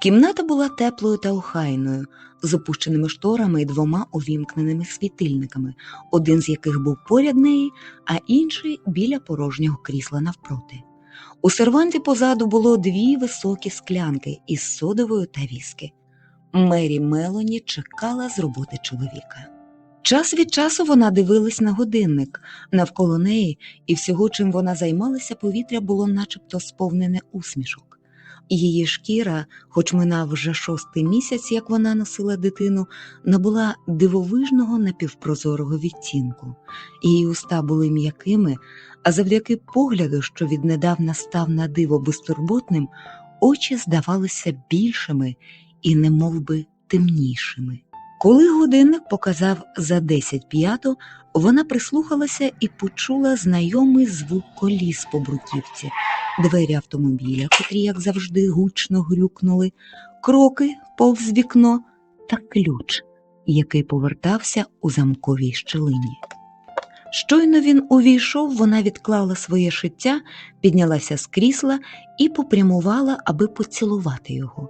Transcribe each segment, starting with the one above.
Кімната була теплою та охайною, з опущеними шторами і двома увімкненими світильниками, один з яких був поряд неї, а інший біля порожнього крісла навпроти. У серванті позаду було дві високі склянки із содовою та віскі. Мері Мелоні чекала з роботи чоловіка. Час від часу вона дивилась на годинник навколо неї, і всього, чим вона займалася, повітря було начебто сповнене усмішок. Її шкіра, хоч минав вже шостий місяць, як вона носила дитину, набула дивовижного напівпрозорого відтінку. Її уста були м'якими, а завдяки погляду, що віднедавна став на диво безтурботним, очі здавалися більшими і немовби темнішими. Коли годинник показав за десять п'яту, вона прислухалася і почула знайомий звук коліс по бруківці, двері автомобіля, котрі, як завжди, гучно грюкнули, кроки повз вікно та ключ, який повертався у замковій щелині. Щойно він увійшов, вона відклала своє шиття, піднялася з крісла і попрямувала, аби поцілувати його.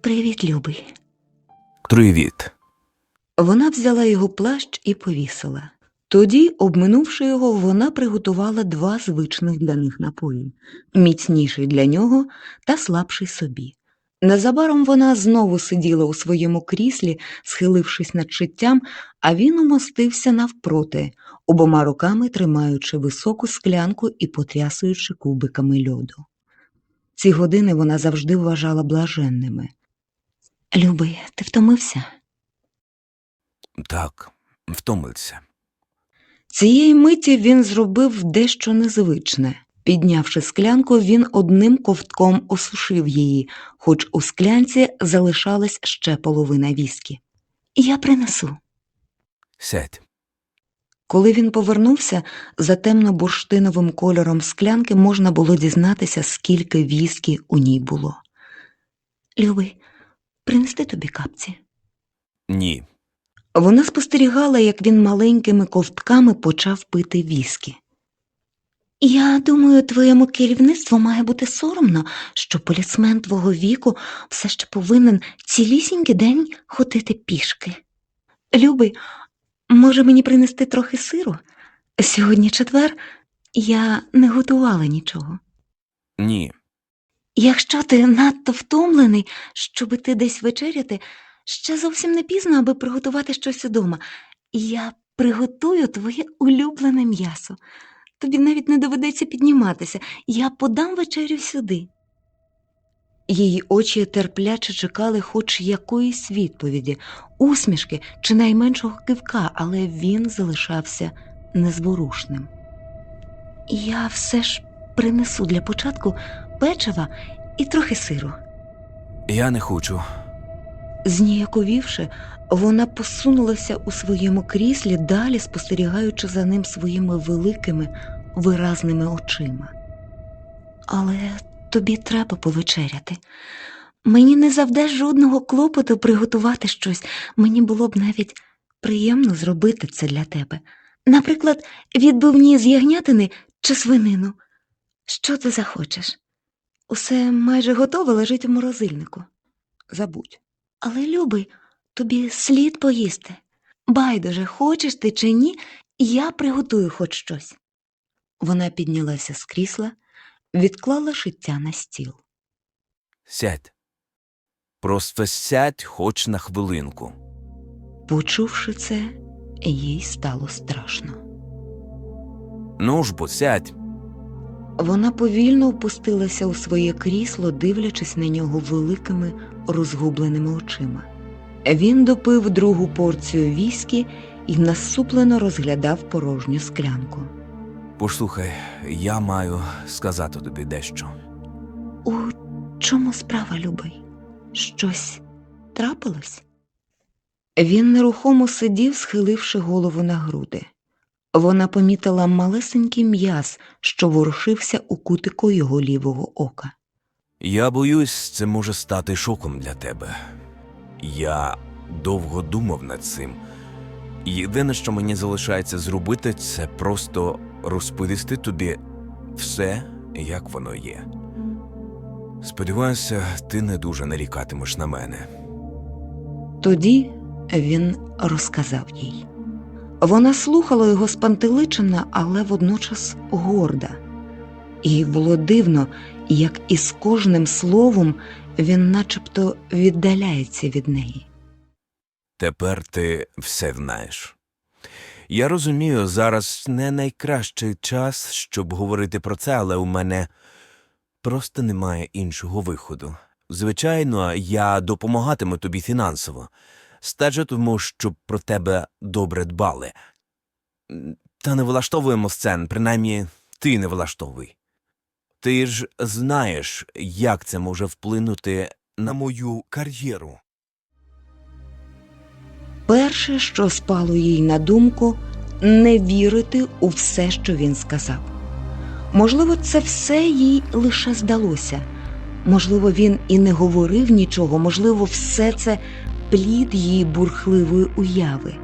Привіт, любий. Привіт. Вона взяла його плащ і повісила. Тоді, обминувши його, вона приготувала два звичних для них напої міцніший для нього та слабший собі. Незабаром вона знову сиділа у своєму кріслі, схилившись над читтям, а він умостився навпроти, обома руками тримаючи високу склянку і потрясуючи кубиками льоду. Ці години вона завжди вважала блаженними. Любий, ти втомився? Так, втомився. Цієї миті він зробив дещо незвичне. Піднявши склянку, він одним ковтком осушив її, хоч у склянці залишалась ще половина віскі. Я принесу. Сядь. Коли він повернувся, за темно-бурштиновим кольором склянки можна було дізнатися, скільки віскі у ній було. Любий, принести тобі капці. Ні. Вона спостерігала, як він маленькими ковтками почав пити віскі. Я думаю, твоєму керівництву має бути соромно, що полісмен твого віку все ще повинен цілісінький день ходити пішки. Любий, може мені принести трохи сиру? Сьогодні четвер я не готувала нічого. Ні. Якщо ти надто втомлений, щоб іти десь вечеряти, ще зовсім не пізно, аби приготувати щось удома. Я приготую твоє улюблене м'ясо. Тобі навіть не доведеться підніматися. Я подам вечерю сюди. Її очі терпляче чекали хоч якоїсь відповіді, усмішки чи найменшого кивка, але він залишався незворушним. Я все ж принесу для початку печива і трохи сиру. Я не хочу. Зніяковівши, вона посунулася у своєму кріслі, далі спостерігаючи за ним своїми великими, виразними очима. Але тобі треба повечеряти. Мені не завде жодного клопоту приготувати щось. Мені було б навіть приємно зробити це для тебе. Наприклад, відбивні з ягнятини чи свинину. Що ти захочеш? Усе майже готове лежить у морозильнику. Забудь. Але, любий, тобі слід поїсти. Байдуже, хочеш ти чи ні, я приготую хоч щось. Вона піднялася з крісла, відклала шиття на стіл. Сядь. Просто сядь хоч на хвилинку. Почувши це, їй стало страшно. Ну ж бо сядь. Вона повільно опустилася у своє крісло, дивлячись на нього великими розгубленими очима. Він допив другу порцію віскі і насуплено розглядав порожню склянку. Послухай, я маю сказати тобі дещо. У чому справа, любий? Щось трапилось? Він нерухомо сидів, схиливши голову на груди. Вона помітила малесенький м'яз, що ворушився у кутику його лівого ока. Я боюсь, це може стати шоком для тебе. Я довго думав над цим. Єдине, що мені залишається зробити, це просто розповісти тобі все, як воно є. Сподіваюся, ти не дуже нарікатимеш на мене. Тоді він розказав їй. Вона слухала його спантеличена, але водночас горда. Їй було дивно, як із кожним словом він начебто віддаляється від неї. Тепер ти все знаєш. Я розумію, зараз не найкращий час, щоб говорити про це, але у мене просто немає іншого виходу. Звичайно, я допомагатиму тобі фінансово, стежитиму, щоб про тебе добре дбали. Та не влаштовуємо сцен, принаймні ти не влаштовуй. Ти ж знаєш, як це може вплинути на мою кар'єру. Перше, що спало їй на думку, не вірити у все, що він сказав. Можливо, це все їй лише здалося. Можливо, він і не говорив нічого, можливо, все це плід її бурхливої уяви.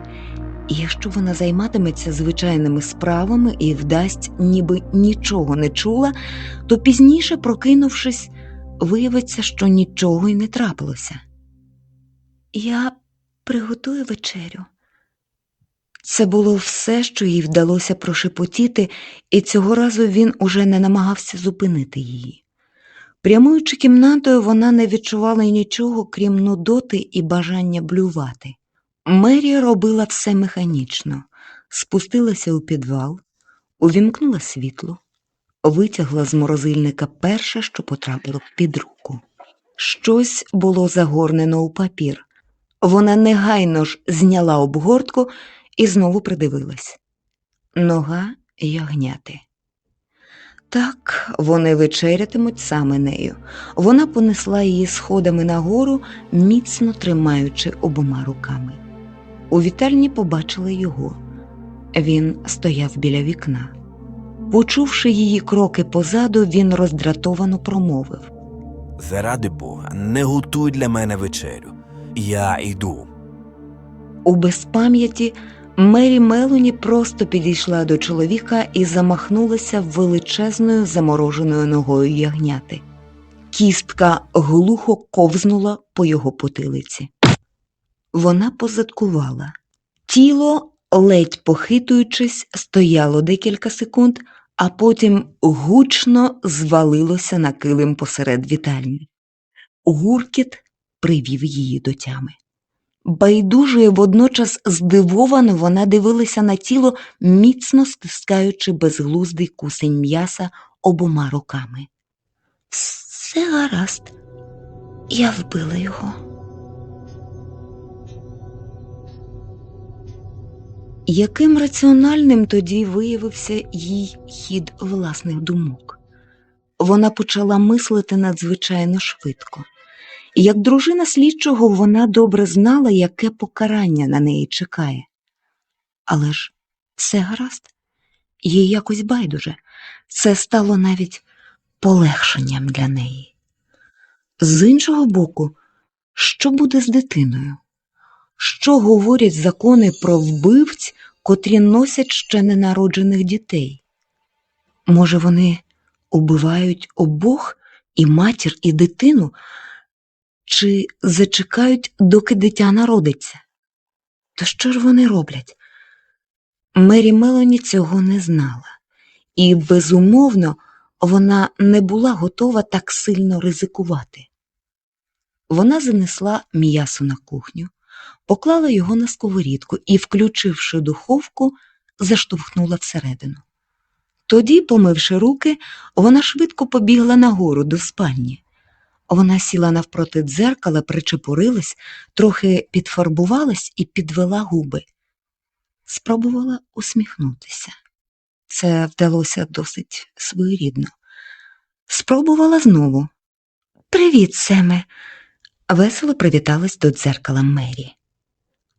І якщо вона займатиметься звичайними справами і вдасть, ніби нічого не чула, то пізніше, прокинувшись, виявиться, що нічого й не трапилося. Я приготую вечерю. Це було все, що їй вдалося прошепотіти, і цього разу він уже не намагався зупинити її. Прямуючи кімнатою, вона не відчувала нічого, крім нудоти і бажання блювати. Мері робила все механічно, спустилася у підвал, увімкнула світло, витягла з морозильника перше, що потрапило під руку. Щось було загорнено у папір. Вона негайно ж зняла обгортку і знову придивилась. Нога ягняти. Так, вони вечерятимуть саме нею. Вона понесла її сходами нагору, міцно тримаючи обома руками. У вітальні побачили його. Він стояв біля вікна. Почувши її кроки позаду, він роздратовано промовив. Заради Бога, не готуй для мене вечерю. Я йду. У безпам'яті Мері Мелоні просто підійшла до чоловіка і замахнулася величезною замороженою ногою ягняти. Кістка глухо ковзнула по його потилиці. Вона позадкувала. Тіло, ледь похитуючись, стояло декілька секунд, а потім гучно звалилося на килим посеред вітальні. Гуркіт привів її до тями. Байдуже водночас здивовано вона дивилася на тіло, міцно стискаючи безглуздий кусень м'яса обома руками. Все гаразд, я вбила його. Яким раціональним тоді виявився їй хід власних думок? Вона почала мислити надзвичайно швидко. Як дружина слідчого вона добре знала, яке покарання на неї чекає. Але ж все гаразд, їй якось байдуже, це стало навіть полегшенням для неї. З іншого боку, що буде з дитиною? Що говорять закони про вбивць, котрі носять ще ненароджених дітей? Може, вони убивають обох і матір, і дитину? Чи зачекають, доки дитя народиться. То що ж вони роблять? Мері Мелоні цього не знала, і, безумовно, вона не була готова так сильно ризикувати. Вона занесла м'ясо на кухню, поклала його на сковорідку і, включивши духовку, заштовхнула всередину. Тоді, помивши руки, вона швидко побігла нагору до спальні. Вона сіла навпроти дзеркала, причепурилась, трохи підфарбувалась і підвела губи. Спробувала усміхнутися. Це вдалося досить своєрідно. Спробувала знову. Привіт, Семе. Весело привіталась до дзеркала Мері.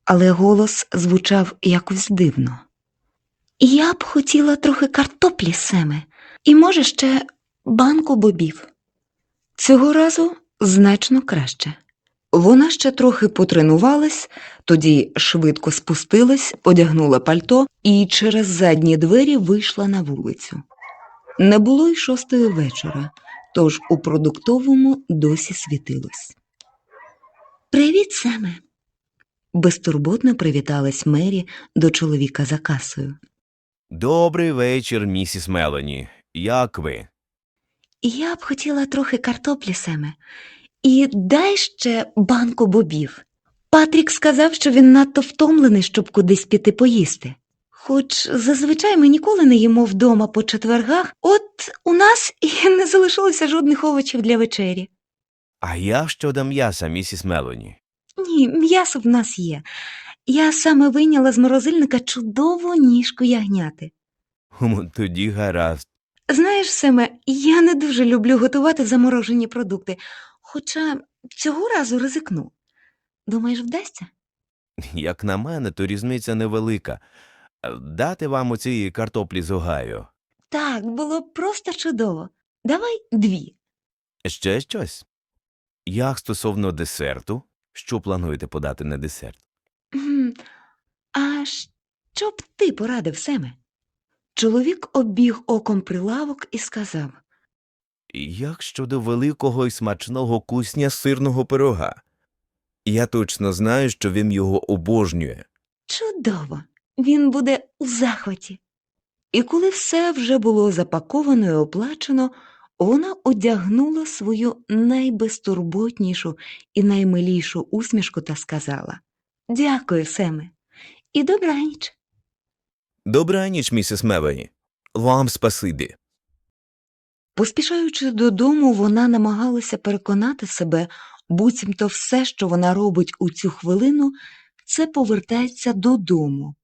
Але голос звучав якось дивно. Я б хотіла трохи картоплі, Семе, і, може, ще банку бобів. Цього разу значно краще. Вона ще трохи потренувалась, тоді швидко спустилась, одягнула пальто і через задні двері вийшла на вулицю. Не було й шостої вечора, тож у продуктовому досі світилось. Привіт, Семе. Безтурботно привіталась Мері до чоловіка за касою. Добрий вечір, місіс Мелані. Як ви? Я б хотіла трохи картоплі, Семе, і дай ще банку бобів. Патрік сказав, що він надто втомлений, щоб кудись піти поїсти. Хоч зазвичай ми ніколи не їмо вдома по четвергах, от у нас і не залишилося жодних овочів для вечері. А я щодо м'яса, місіс Мелані. Ні, м'ясо в нас є. Я саме вийняла з морозильника чудову ніжку ягняти. Тоді гаразд. Знаєш, Семе, я не дуже люблю готувати заморожені продукти, хоча цього разу ризикну. Думаєш, вдасться? Як на мене, то різниця невелика. Е, Дати вам оці картоплі з Огайо. Так, було б просто чудово. Давай дві. Ще щось? Як стосовно десерту? Що плануєте подати на десерт? А що б ти порадив, Семе? Чоловік обіг оком прилавок і сказав Як щодо великого і смачного кусня сирного пирога? Я точно знаю, що він його обожнює. Чудово, він буде у захваті. І коли все вже було запаковано і оплачено, вона одягнула свою найбезтурботнішу і наймилішу усмішку та сказала Дякую, Семе, і добраніч. Добраніч, місіс Мелані. Вам спасибі. Поспішаючи додому, вона намагалася переконати себе, буцімто все, що вона робить у цю хвилину, це повертається додому,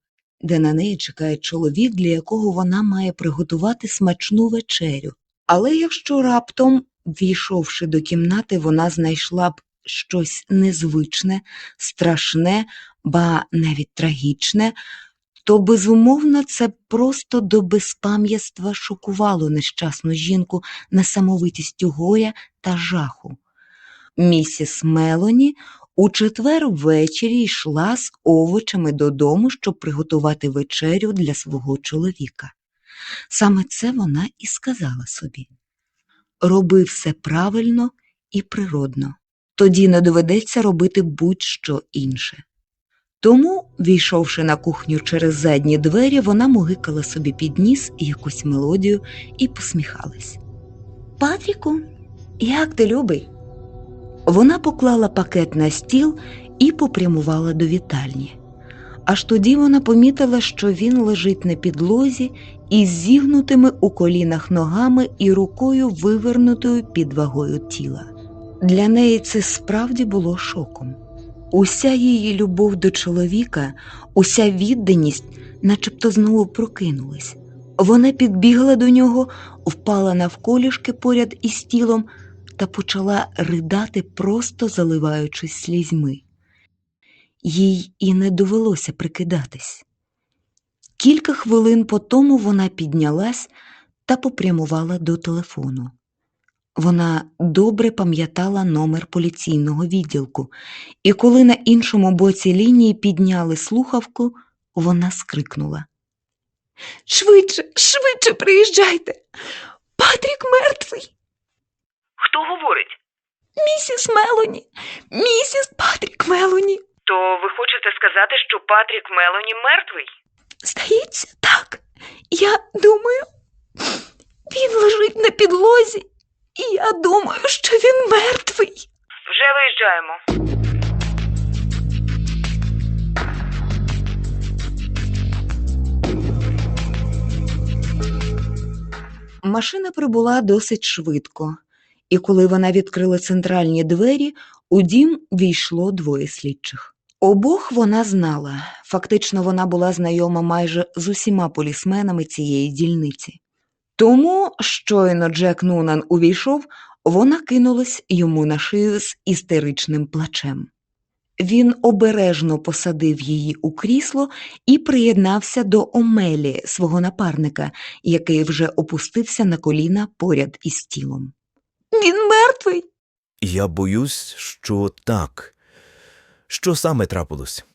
де на неї чекає чоловік, для якого вона має приготувати смачну вечерю. Але якщо раптом, війшовши до кімнати, вона знайшла б щось незвичне, страшне, ба навіть трагічне, то безумовно це просто до безпам'ятства шокувало нещасну жінку несамовитістю горя та жаху. Місіс Мелоні у четвер ввечері йшла з овочами додому, щоб приготувати вечерю для свого чоловіка. Саме це вона і сказала собі. Роби все правильно і природно, тоді не доведеться робити будь-що інше. Тому, війшовши на кухню через задні двері, вона могикала собі під ніс якусь мелодію і посміхалась. Патріку, як ти любий? Вона поклала пакет на стіл і попрямувала до вітальні. Аж тоді вона помітила, що він лежить на підлозі із зігнутими у колінах ногами і рукою вивернутою під вагою тіла. Для неї це справді було шоком. Уся її любов до чоловіка, уся відданість, начебто знову прокинулась. Вона підбігла до нього, впала навколішки поряд із тілом та почала ридати, просто заливаючись слізьми. Їй і не довелося прикидатись. Кілька хвилин по тому вона піднялась та попрямувала до телефону. Вона добре пам'ятала номер поліційного відділку, і коли на іншому боці лінії підняли слухавку, вона скрикнула. Швидше, швидше приїжджайте. Патрік мертвий. Хто говорить? Місіс Мелоні, місіс Патрік Мелоні. То ви хочете сказати, що Патрік Мелоні мертвий? Здається, так. Я думаю, він лежить на підлозі, і я думаю, що він мертвий. Вже виїжджаємо. Машина прибула досить швидко, і коли вона відкрила центральні двері, у дім війшло двоє слідчих. Обох вона знала. Фактично, вона була знайома майже з усіма полісменами цієї дільниці. Тому, щойно Джек Нунан увійшов, вона кинулась йому на шию з істеричним плачем. Він обережно посадив її у крісло і приєднався до Омелі, свого напарника, який вже опустився на коліна поряд із тілом. Він мертвий. Я боюсь, що так. Що саме трапилось?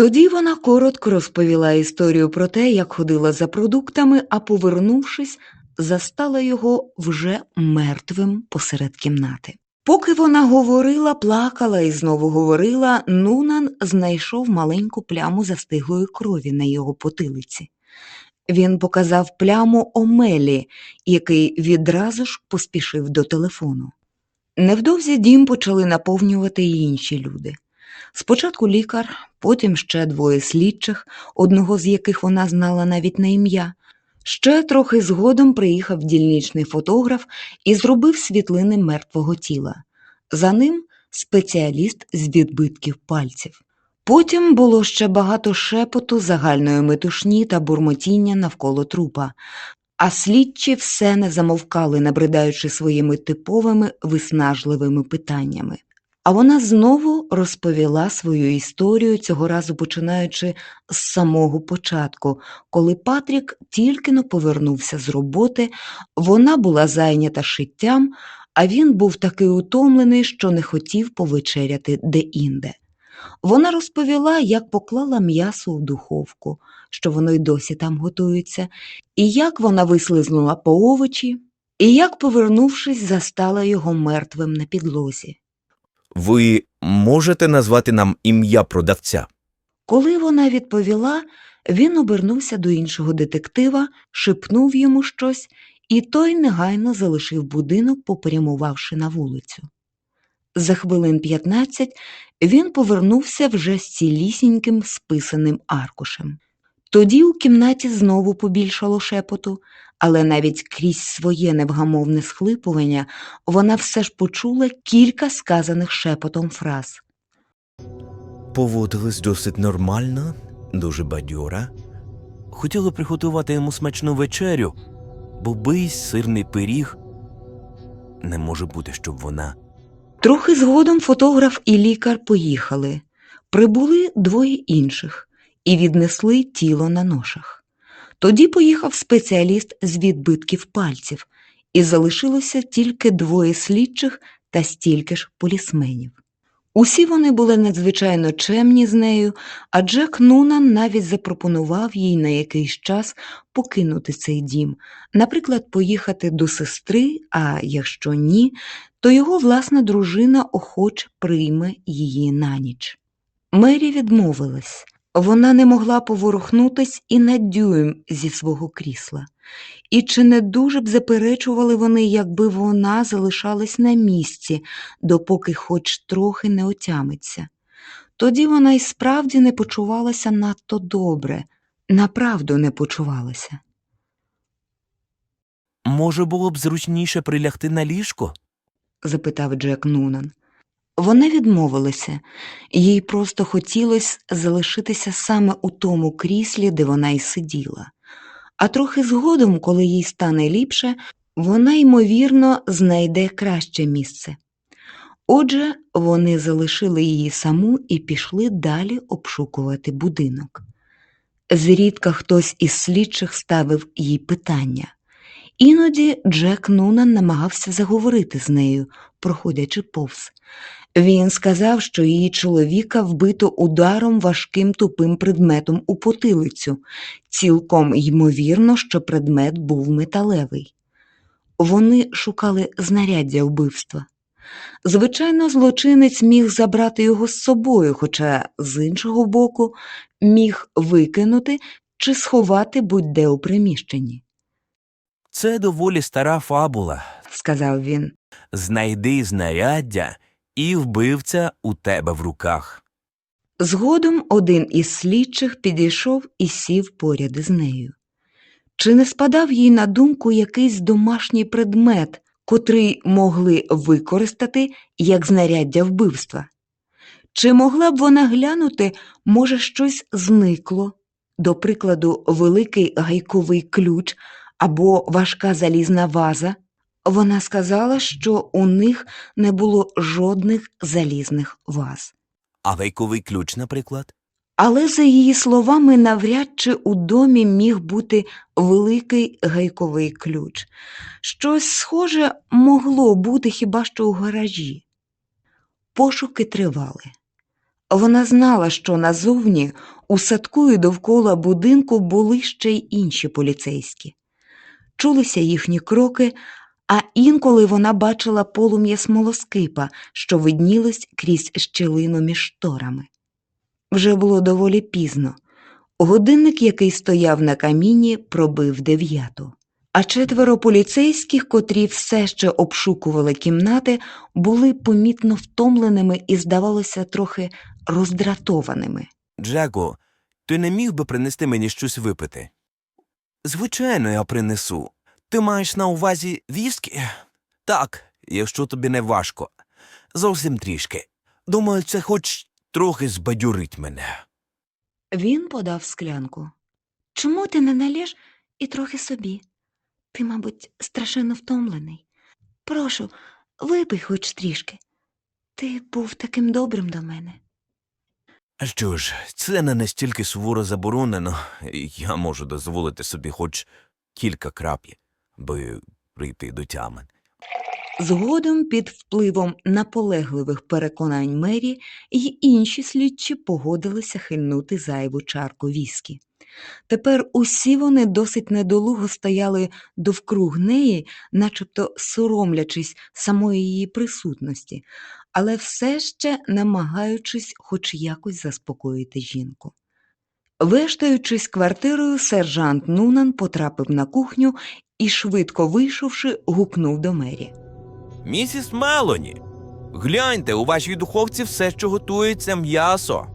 Тоді вона коротко розповіла історію про те, як ходила за продуктами, а повернувшись, застала його вже мертвим посеред кімнати. Поки вона говорила, плакала і знову говорила, Нунан знайшов маленьку пляму застиглої крові на його потилиці. Він показав пляму Омелі, який відразу ж поспішив до телефону. Невдовзі дім почали наповнювати й інші люди. Спочатку лікар, потім ще двоє слідчих, одного з яких вона знала навіть на ім'я. Ще трохи згодом приїхав дільничний фотограф і зробив світлини мертвого тіла. За ним спеціаліст з відбитків пальців. Потім було ще багато шепоту, загальної метушні та бурмотіння навколо трупа, а слідчі все не замовкали, набридаючи своїми типовими виснажливими питаннями. А вона знову розповіла свою історію, цього разу починаючи з самого початку, коли Патрік тільки но повернувся з роботи, вона була зайнята шиттям, а він був такий утомлений, що не хотів повечеряти де-інде. Вона розповіла, як поклала м'ясо в духовку, що воно й досі там готується, і як вона вислизнула по овочі, і як, повернувшись, застала його мертвим на підлозі. Ви можете назвати нам ім'я продавця? Коли вона відповіла, він обернувся до іншого детектива, шепнув йому щось, і той негайно залишив будинок, попрямувавши на вулицю. За хвилин 15 він повернувся вже з цілісіньким списаним аркушем. Тоді у кімнаті знову побільшало шепоту, але навіть крізь своє невгамовне схлипування вона все ж почула кілька сказаних шепотом фраз. Поводились досить нормально, дуже бадьора. Хотіли приготувати йому смачну вечерю, бобий, сирний пиріг. Не може бути, щоб вона. Трохи згодом фотограф і лікар поїхали. Прибули двоє інших і віднесли тіло на ношах. Тоді поїхав спеціаліст з відбитків пальців, і залишилося тільки двоє слідчих та стільки ж полісменів. Усі вони були надзвичайно чемні з нею, а Джек Нунан навіть запропонував їй на якийсь час покинути цей дім, наприклад, поїхати до сестри, а якщо ні, то його власна дружина охоче прийме її на ніч. Мері відмовилась. Вона не могла поворухнутись і на дюйм зі свого крісла. І чи не дуже б заперечували вони, якби вона залишалась на місці, допоки хоч трохи не отямиться. Тоді вона й справді не почувалася надто добре, направду не почувалася. Може, було б зручніше прилягти на ліжко? запитав Джек Нунан. Вона відмовилася, їй просто хотілося залишитися саме у тому кріслі, де вона й сиділа. А трохи згодом, коли їй стане ліпше, вона, ймовірно, знайде краще місце. Отже, вони залишили її саму і пішли далі обшукувати будинок. Зрідка хтось із слідчих ставив їй питання. Іноді Джек Нунан намагався заговорити з нею, проходячи повз. Він сказав, що її чоловіка вбито ударом важким тупим предметом у потилицю. Цілком ймовірно, що предмет був металевий. Вони шукали знаряддя вбивства. Звичайно, злочинець міг забрати його з собою, хоча з іншого боку міг викинути чи сховати будь-де у приміщенні, Це доволі стара фабула. сказав він. Знайди знаряддя, і вбивця у тебе в руках. Згодом один із слідчих підійшов і сів поряд із нею. Чи не спадав їй на думку якийсь домашній предмет, котрий могли використати як знаряддя вбивства? Чи могла б вона глянути, може, щось зникло, до прикладу, великий гайковий ключ або важка залізна ваза? Вона сказала, що у них не було жодних залізних ваз. А гайковий ключ, наприклад? Але, за її словами, навряд чи у домі міг бути великий гайковий ключ. Щось схоже могло бути хіба що у гаражі. Пошуки тривали. Вона знала, що назовні у садку і довкола будинку були ще й інші поліцейські. чулися їхні кроки, а інколи вона бачила полум'я смолоскипа, що виднілось крізь щілину між шторами. Вже було доволі пізно. Годинник, який стояв на каміні, пробив дев'яту. А четверо поліцейських, котрі все ще обшукували кімнати, були помітно втомленими і, здавалося, трохи роздратованими. Джеку, ти не міг би принести мені щось випити? Звичайно, я принесу. Ти маєш на увазі віскі? Так, якщо тобі не важко. Зовсім трішки. Думаю, це хоч трохи збадьорить мене. Він подав склянку. Чому ти не налєш і трохи собі? Ти, мабуть, страшенно втомлений. Прошу, випий хоч трішки. Ти був таким добрим до мене. А Що ж, це не настільки суворо заборонено, я можу дозволити собі хоч кілька крапів, би прийти до тями. Згодом, під впливом наполегливих переконань Мері, й інші слідчі погодилися хильнути зайву чарку віскі. Тепер усі вони досить недолуго стояли довкруг неї, начебто соромлячись самої її присутності, але все ще намагаючись хоч якось заспокоїти жінку. Вештаючись квартирою, сержант Нунан потрапив на кухню і, швидко вийшовши, гукнув до Мері. Місіс Мелоні, гляньте, у вашій духовці все, що готується м'ясо.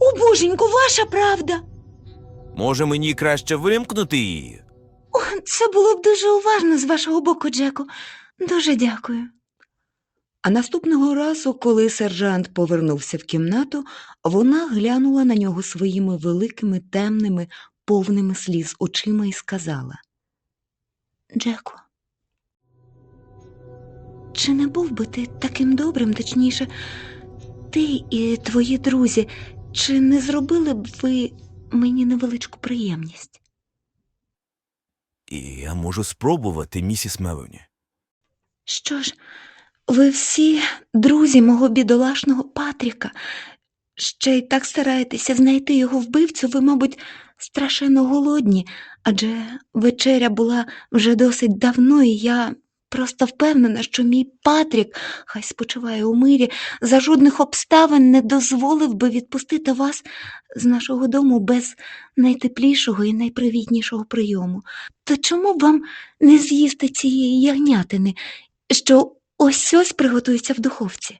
О, боженько, ваша правда. Може, мені краще вимкнути її? О, це було б дуже уважно з вашого боку, Джеку. Дуже дякую. А наступного разу, коли сержант повернувся в кімнату, вона глянула на нього своїми великими, темними, повними сліз очима і сказала Джеку, чи не був би ти таким добрим, точніше, ти і твої друзі, чи не зробили б ви мені невеличку приємність? І я можу спробувати, місіс Мелоні. Що ж, ви всі друзі мого бідолашного Патріка. Ще й так стараєтеся знайти його вбивцю, ви, мабуть, страшенно голодні, адже вечеря була вже досить давно, і я просто впевнена, що мій Патрік, хай спочиває у мирі, за жодних обставин не дозволив би відпустити вас з нашого дому без найтеплішого і найпривітнішого прийому. То чому б вам не з'їсти цієї ягнятини, що ось ось приготується в духовці?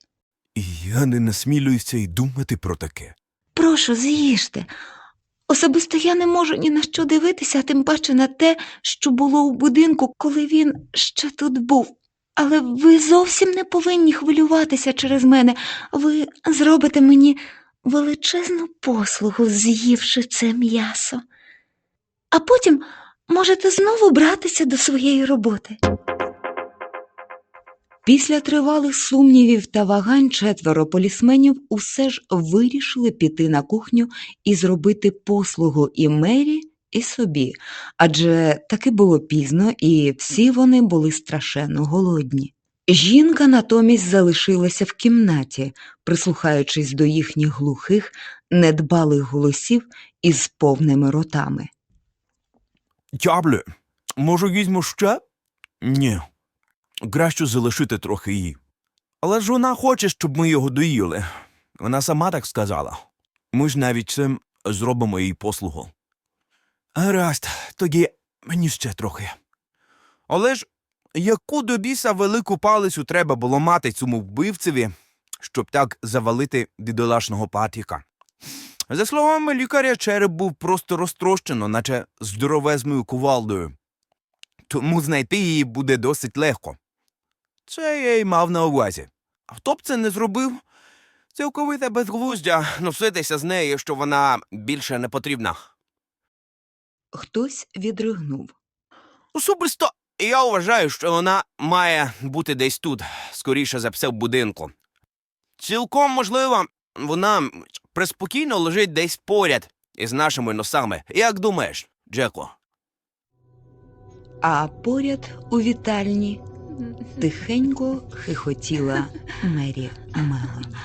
І я не насмілююся й думати про таке. Прошу, з'їжте. Особисто я не можу ні на що дивитися, а тим паче на те, що було у будинку, коли він ще тут був. Але ви зовсім не повинні хвилюватися через мене. Ви зробите мені величезну послугу, з'ївши це м'ясо. А потім можете знову братися до своєї роботи. Після тривалих сумнівів та вагань четверо полісменів усе ж вирішили піти на кухню і зробити послугу і Мері, і собі, адже таки було пізно, і всі вони були страшенно голодні. Жінка натомість залишилася в кімнаті, прислухаючись до їхніх глухих, недбалих голосів із повними ротами. Дябле, може, візьму ще? Ні. Краще залишити трохи її. Але ж вона хоче, щоб ми його доїли. Вона сама так сказала. Ми ж навіть цим зробимо їй послугу. Гаразд, тоді мені ще трохи. Але ж яку до біса велику палицю треба було мати цьому вбивцеві, щоб так завалити бідолашного Патріка? За словами лікаря, череп був просто розтрощено, наче здоровезною кувалдою. Тому знайти її буде досить легко. Це я й мав на увазі. А хто б це не зробив? Цілковите безглуздя носитися з нею, що вона більше не потрібна. Хтось відригнув. Особисто я вважаю, що вона має бути десь тут, скоріше за все в будинку. Цілком можливо, вона преспокійно лежить десь поряд із нашими носами. Як думаєш, Джеко? А поряд у вітальні тихенько хихотіла Мері Мелоні.